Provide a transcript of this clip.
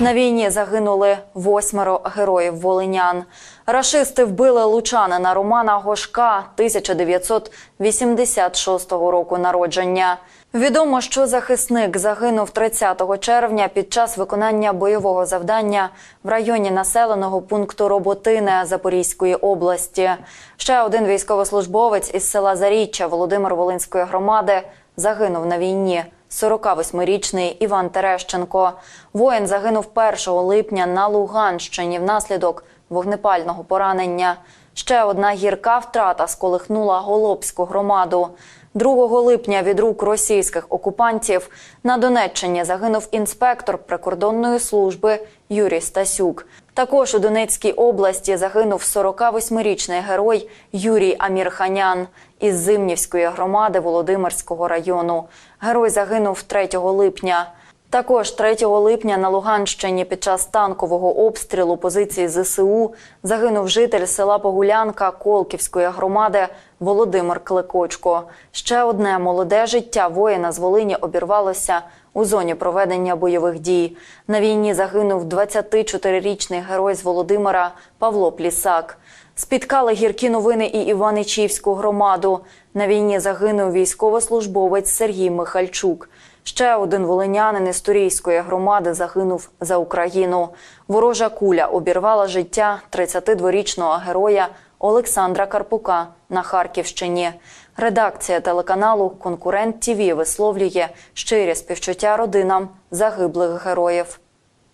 На війні загинули восьмеро героїв волинян. Рашисти вбили лучанина Романа Гошка 1986 року народження. Відомо, що захисник загинув 30 червня під час виконання бойового завдання в районі населеного пункту Роботине Запорізької області. Ще один військовослужбовець із села Заріччя Володимир Волинської громади загинув на війні. 48-річний Іван Терещенко. Воїн загинув 1 липня на Луганщині внаслідок вогнепального поранення. Ще одна гірка втрата сколихнула Голобську громаду. 2 липня від рук російських окупантів на Донеччині загинув інспектор прикордонної служби Юрій Стасюк. Також у Донецькій області загинув 48-річний герой Юрій Амірханян із Зимнівської громади Володимирського району. Герой загинув 3 липня. Також 3 липня на Луганщині під час танкового обстрілу позиції ЗСУ загинув житель села Погулянка Колківської громади Володимир Клекочко. Ще одне молоде життя воїна з Волині обірвалося у зоні проведення бойових дій. На війні загинув 24-річний герой з Володимира Павло Плісак. Спіткали гіркі новини і Іваничівську громаду. На війні загинув військовослужбовець Сергій Михальчук. Ще один волинянин із Турійської громади загинув за Україну. Ворожа куля обірвала життя 32-річного героя Олександра Карпука на Харківщині. Редакція телеканалу Конкурент ТІВІ висловлює щирі співчуття родинам загиблих героїв.